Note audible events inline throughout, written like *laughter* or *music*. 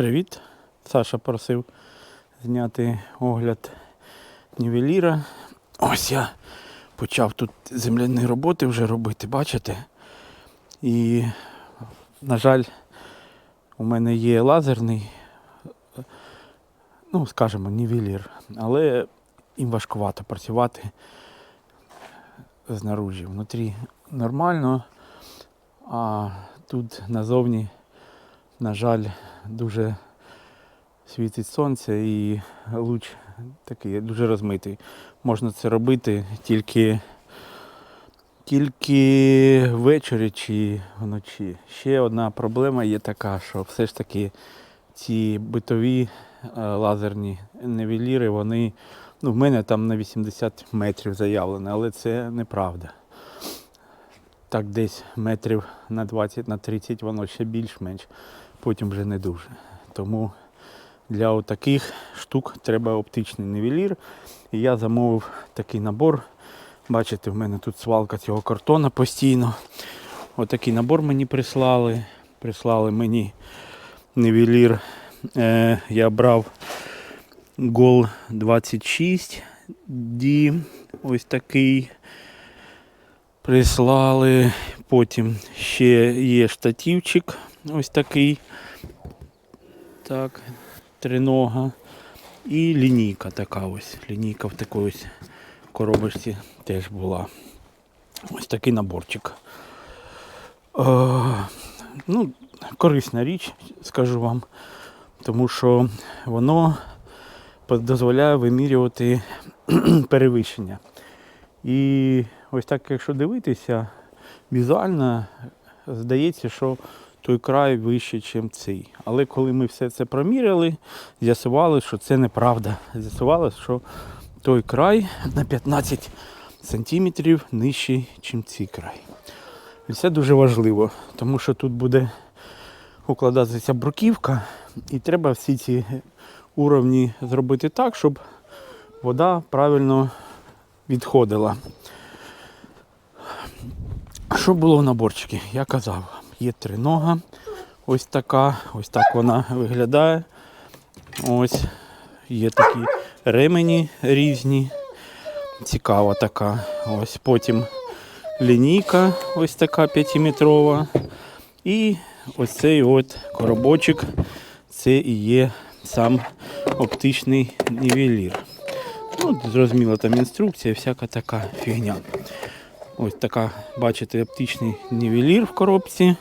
Привіт. Саша просив зняти огляд нівеліра. Ось я почав тут земляні роботи вже робити, бачите? І, на жаль, у мене є лазерний, ну, скажімо, нівелір, але їм важкувато працювати знаружі. Внутрі нормально, а тут назовні на жаль, дуже світить сонце і луч такий дуже розмитий. Можна це робити тільки, тільки ввечері чи вночі. Ще одна проблема є така, що все ж таки ці битові е, лазерні невеліри, вони, ну, в мене там на 80 метрів заявлено, але це неправда. Так десь метрів на 20 на 30 воно ще більш-менш, потім вже не дуже. Тому для таких штук треба оптичний нівелір. І я замовив такий набор. Бачите, в мене тут свалка цього картона постійно. Отакий набор мені прислали. Прислали мені нівелір. Е, я брав Гол 26 D. Ось такий прислали. Потім ще є штативчик ось такий. Так, тринога. І лінійка така ось. Лінійка в такій ось коробочці теж була. Ось такий наборчик. Е, ну, корисна річ, скажу вам, тому що воно дозволяє вимірювати *clears throat* перевищення. І ось так, якщо дивитися, візуально здається, що той край вищий, ніж цей. Але коли ми все це проміряли, з'ясували, що це неправда. З'ясували, що той край на 15 сантиметрів нижчий, ніж цей край. І це дуже важливо, тому що тут буде укладатися бруківка, і треба всі ці уровні зробити так, щоб вода правильно відходила. Що було в наборчику? Я казав, є тринога, ось така, ось так вона виглядає. Ось є такі ремені різні. Цікава така. Ось потім лінійка, ось така 5-метрова. І ось цей от коробочок, це і є сам оптичний нівелір. Ну, зрозуміло, там інструкція, всяка така фігня. Ось така, бачите, оптичний нівелір в коробці.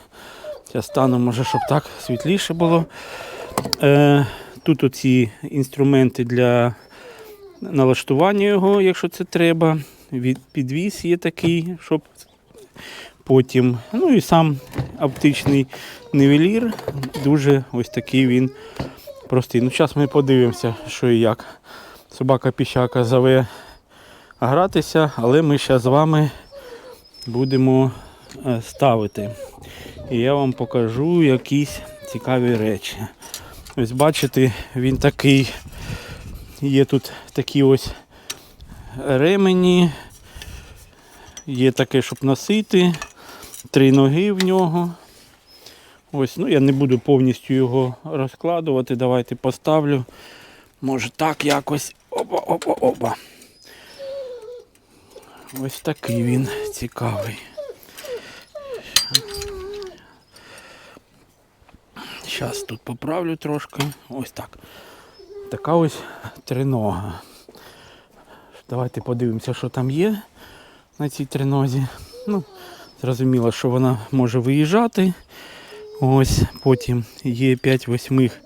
Зараз стану, може, щоб так світліше було. Е, тут оці інструменти для налаштування його, якщо це треба. Від, підвіс є такий, щоб потім. Ну і сам оптичний нівелір. Дуже ось такий він простий. Ну, зараз ми подивимося, що і як. Собака піщака зове гратися, але ми зараз з вами будемо е, ставити. І я вам покажу якісь цікаві речі. Ось бачите, він такий, є тут такі ось ремені, є таке, щоб носити, три ноги в нього. Ось, ну я не буду повністю його розкладувати. Давайте поставлю. Може так якось. Опа-опа-опа. Ось такий він цікавий. Зараз тут поправлю трошки. Ось так. Така ось тринога. Давайте подивимося, що там є на цій тринозі. Ну, Зрозуміло, що вона може виїжджати. Ось потім є 5 восьмих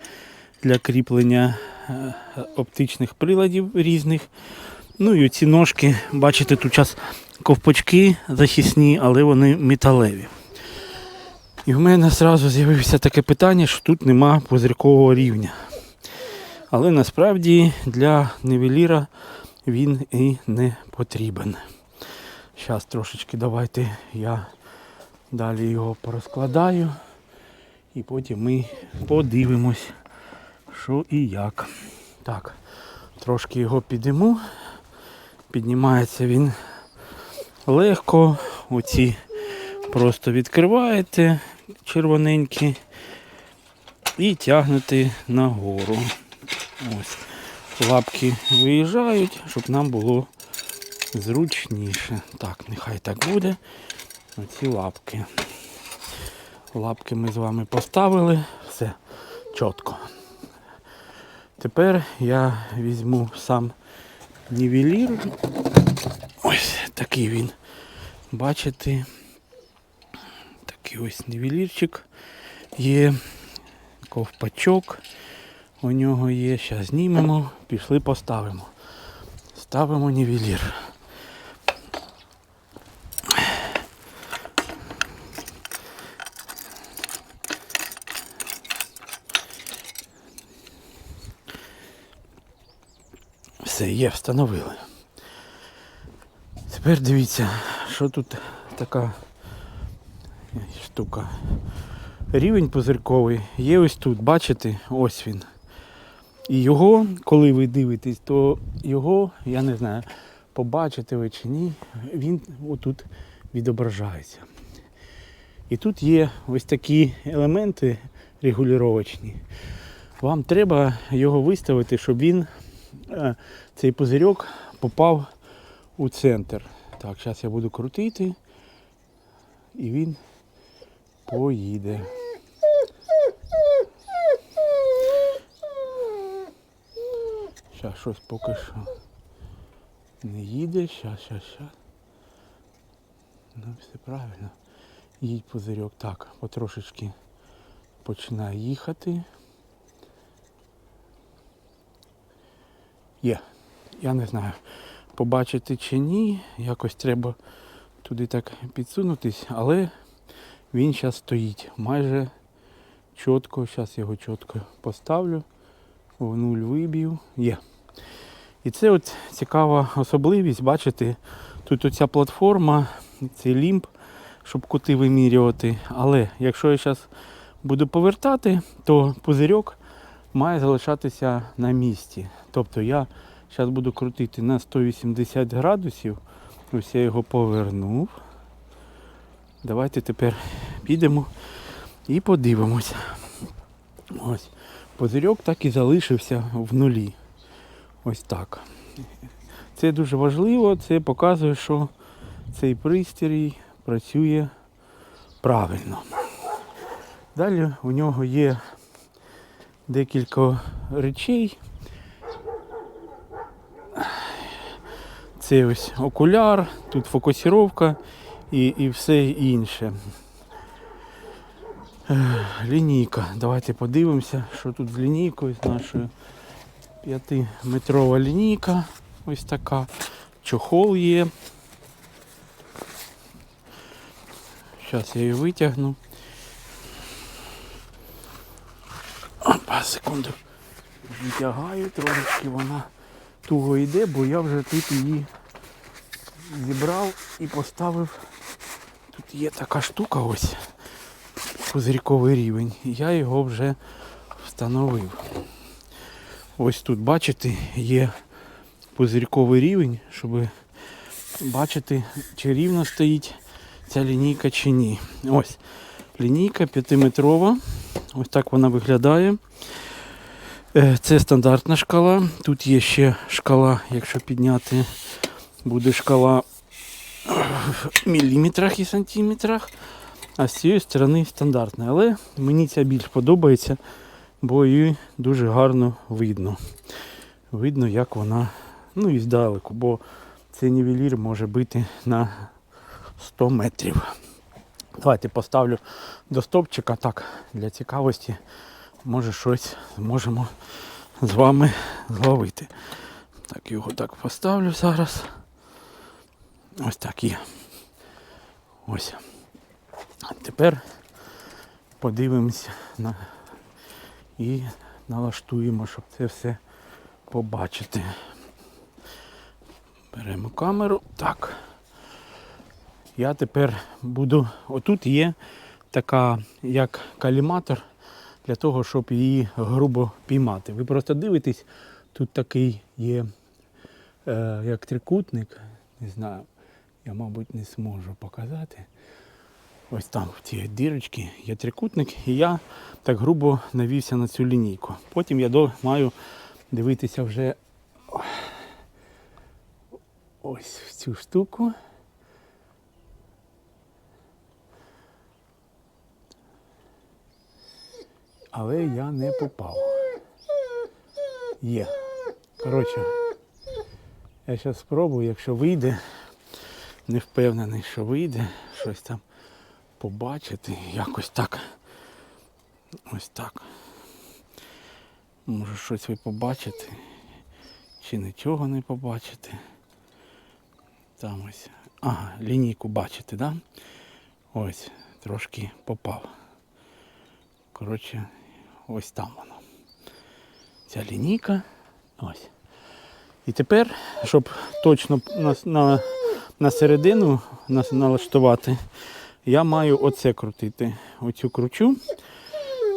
для кріплення е, оптичних приладів різних. Ну і ці ножки, бачите, тут час ковпачки захисні, але вони металеві. І в мене одразу з'явилося таке питання, що тут нема позиркового рівня. Але насправді для нівеліра він і не потрібен. Зараз трошечки давайте я далі його порозкладаю. І потім ми подивимось, що і як. Так, трошки його підійму. Піднімається він легко. Оці просто відкриваєте червоненькі. і тягнете нагору. Ось. Лапки виїжджають, щоб нам було зручніше. Так, нехай так буде. Оці лапки. Лапки ми з вами поставили, все чітко. Тепер я візьму сам нівелір. Ось такий він. Бачите, такий ось нівелірчик є, ковпачок у нього є. Зараз знімемо, пішли поставимо. Ставимо нівелір. Все, є, встановили. Тепер дивіться, що тут така штука. Рівень позирковий є ось тут, бачите, ось він. І його, коли ви дивитесь, то його, я не знаю, побачите ви чи ні, він отут відображається. І тут є ось такі елементи регулювачні. Вам треба його виставити, щоб він, цей пузирьок, попав у центр. Так, зараз я буду крутити і він поїде. Зараз щось поки що не їде. Щас, щас, щас. Ну, все правильно. Їдь пузирьок. Так, потрошечки починає їхати. Є. Я не знаю, побачити чи ні. Якось треба туди так підсунутись, але він зараз стоїть майже чітко. Зараз його чітко поставлю. В нуль виб'ю. Є. І це от цікава особливість, бачите, тут оця платформа, цей лімб, щоб кути вимірювати. Але якщо я зараз буду повертати, то пузирьок має залишатися на місці. Тобто я зараз буду крутити на 180 градусів. Ось я його повернув. Давайте тепер підемо і подивимося. Ось. Пузирьок так і залишився в нулі. Ось так. Це дуже важливо, це показує, що цей пристрій працює правильно. Далі у нього є декілька речей. Це ось окуляр, тут фокусировка і, і все інше. Е, Лінійка. Давайте подивимося, що тут з лінійкою з нашою. П'ятиметрова лінійка. Ось така. Чохол є. Зараз я її витягну. Секунду. Витягаю трошечки, вона туго йде, бо я вже тут її зібрав і поставив. Тут є така штука ось, пузирьковий рівень. Я його вже встановив. Ось тут, бачите, є пузирьковий рівень, щоб бачити, чи рівно стоїть ця лінійка чи ні. Ось лінійка 5-метрова. Ось так вона виглядає. Е, Це стандартна шкала. Тут є ще шкала, якщо підняти, буде шкала в міліметрах і сантиметрах. А з цієї сторони стандартна. Але мені ця більш подобається, бо її дуже гарно видно. Видно, як вона, ну і здалеку, бо цей нівелір може бити на 100 метрів. Давайте поставлю до стопчика так, для цікавості. Може щось зможемо з вами зловити. Так, його так поставлю зараз. Ось так є. Ось. А тепер подивимось на і налаштуємо, щоб це все побачити. Беремо камеру. Так. Я тепер буду. Отут є така як каліматор для того, щоб її грубо піймати. Ви просто дивитесь, тут такий є е, як трикутник. Не знаю, я, мабуть, не зможу показати. Ось там в цій дірочці є трикутник, і я так грубо навівся на цю лінійку. Потім я до, маю дивитися вже ось в цю штуку. Але я не попав. Є. Коротше, я зараз спробую, якщо вийде, не впевнений, що вийде, щось там побачити. Якось так. Ось так. Може щось ви побачите. Чи нічого не побачите. Там ось. Ага, лінійку бачите, да? Ось, трошки попав. Коротше, ось там воно. Ця лінійка. Ось. І тепер, щоб точно на, на, на середину нас налаштувати, я маю оце крутити. Оцю кручу.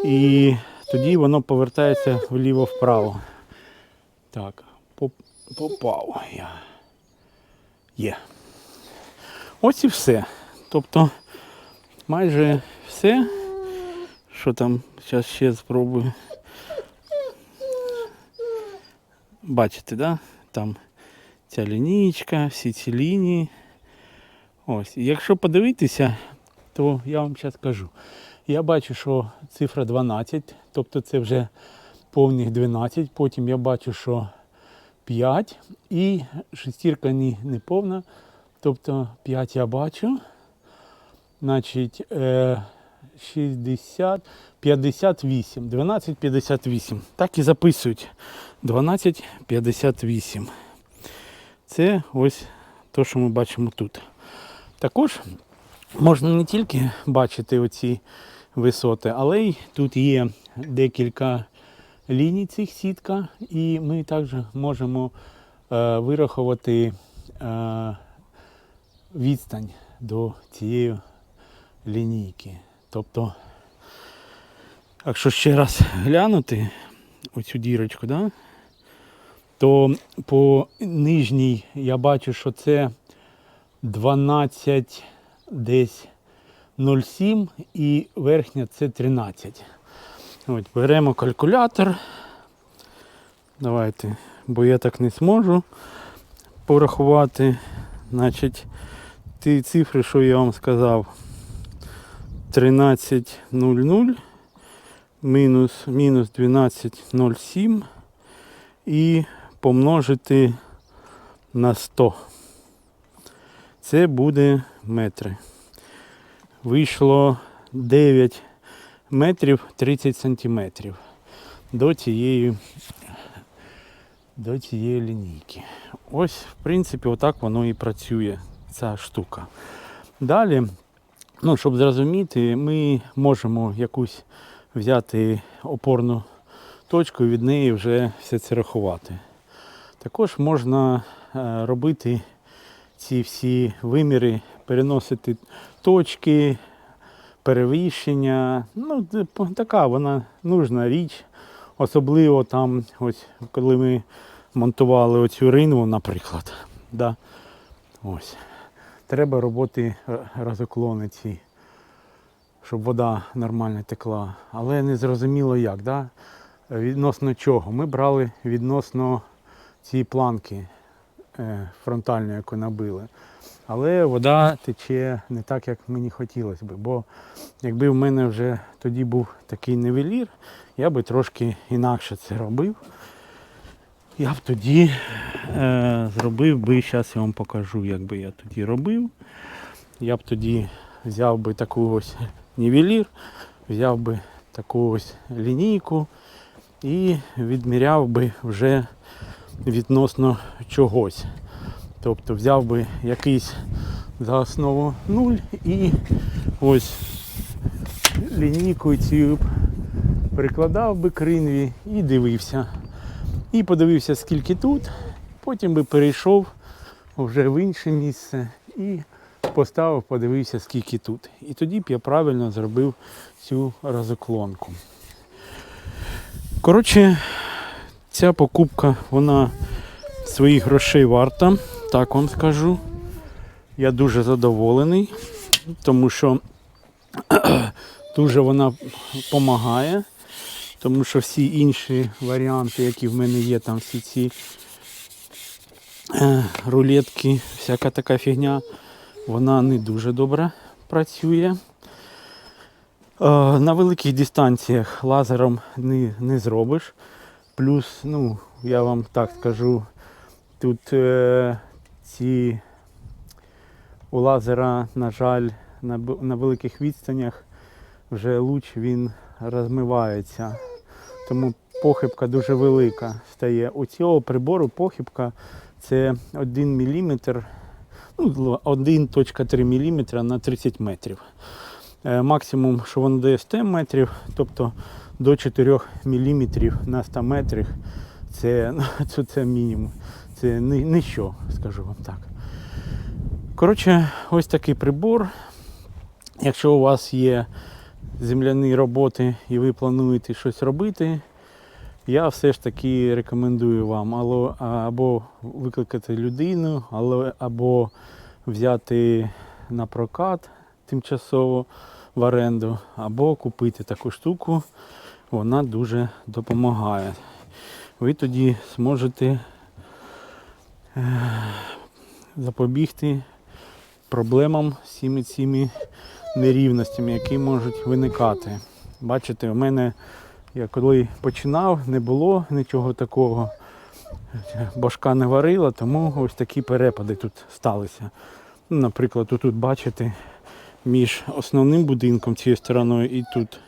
І тоді воно повертається вліво-вправо. Так, поп- попав я. Є. Ось і все. Тобто майже все. Що там, зараз ще спробую. Бачите, да? Там ця лінійка, всі ці лінії. Ось. Якщо подивитися, то я вам зараз кажу. Я бачу, що цифра 12, тобто це вже повних 12. Потім я бачу, що 5 і шестірка не, не повна. Тобто 5 я бачу. Значить, е, 60, 58, 12, 58. Так і записують. 12, 58. Це ось те, що ми бачимо тут. Також можна не тільки бачити оці висоти, але й тут є декілька ліній цих сітка, і ми також можемо е, вирахувати е, відстань до цієї лінійки. Тобто, якщо ще раз глянути оцю дірочку, да, то по нижній я бачу, що це 12 десь 0,7 і верхня це 13. От, беремо калькулятор. Давайте, бо я так не зможу порахувати. Значить, ті цифри, що я вам сказав, 13.00 мінус, мінус 12.07 і помножити на 100. Це буде метри. Вийшло 9 метрів 30 сантиметрів до цієї, до цієї лінійки. Ось, в принципі, отак воно і працює, ця штука. Далі, ну, щоб зрозуміти, ми можемо якусь взяти опорну точку і від неї вже все це рахувати. Також можна е, робити ці всі виміри, переносити точки, перевищення. Ну, типу, така вона нужна річ. Особливо там, ось коли ми монтували оцю ринву, наприклад. Да. Ось. Треба робити е, розоклони ці, щоб вода нормально текла. Але не зрозуміло як. Да? Відносно чого. Ми брали відносно цієї планки е, фронтальної, яку набили. Але вода тече не так, як мені хотілося б. Бо якби в мене вже тоді був такий невелір, я би трошки інакше це робив. Я б тоді е, зробив би, зараз я вам покажу, як би я тоді робив. Я б тоді взяв би таку ось нівелір, взяв би таку ось лінійку і відміряв би вже відносно чогось. Тобто взяв би якийсь за основу 0 і ось лінійкою цю прикладав би кринві і дивився. І подивився, скільки тут, потім би перейшов вже в інше місце і поставив, подивився, скільки тут. І тоді б я правильно зробив цю розоклонку. Коротше, ця покупка, вона своїх грошей варта, так вам скажу. Я дуже задоволений, тому що *clears throat* Дуже вона допомагає, тому що всі інші варіанти, які в мене є, там всі ці е, рулетки, всяка така фігня, вона не дуже добре працює. Е, На великих дистанціях лазером не, не зробиш. Плюс, ну, я вам так скажу, тут е, ці у лазера, на жаль, на, на великих відстанях вже луч він розмивається. Тому похибка дуже велика стає. У цього прибору похибка це 1 мм, ну, 1.3 мм на 30 метрів. Е, Максимум, що воно дає 100 метрів, тобто до 4 мм на 100 метрах, це, *laughs* це, це мінімум. Це ні- ніщо, скажу вам так. Коротше, ось такий прибор. Якщо у вас є земляні роботи і ви плануєте щось робити, я все ж таки рекомендую вам або, викликати людину, або взяти на прокат тимчасово в оренду, або купити таку штуку. Вона дуже допомагає. Ви тоді зможете е, запобігти проблемам цими, цими нерівностями, які можуть виникати. Бачите, у мене, я коли починав, не було нічого такого. Башка не варила, тому ось такі перепади тут сталися. Наприклад, тут бачите, між основним будинком цією стороною і тут,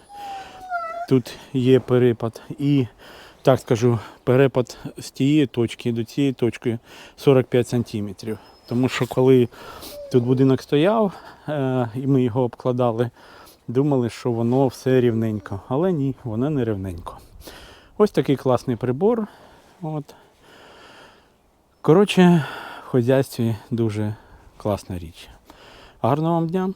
тут є перепад. І так скажу, перепад з тієї точки до цієї точки 45 сантиметрів. Тому що коли тут будинок стояв е, і ми його обкладали, думали, що воно все рівненько. Але ні, воно не рівненько. Ось такий класний прибор. От. Коротше, в хазяйстві дуже класна річ. Гарного вам дня!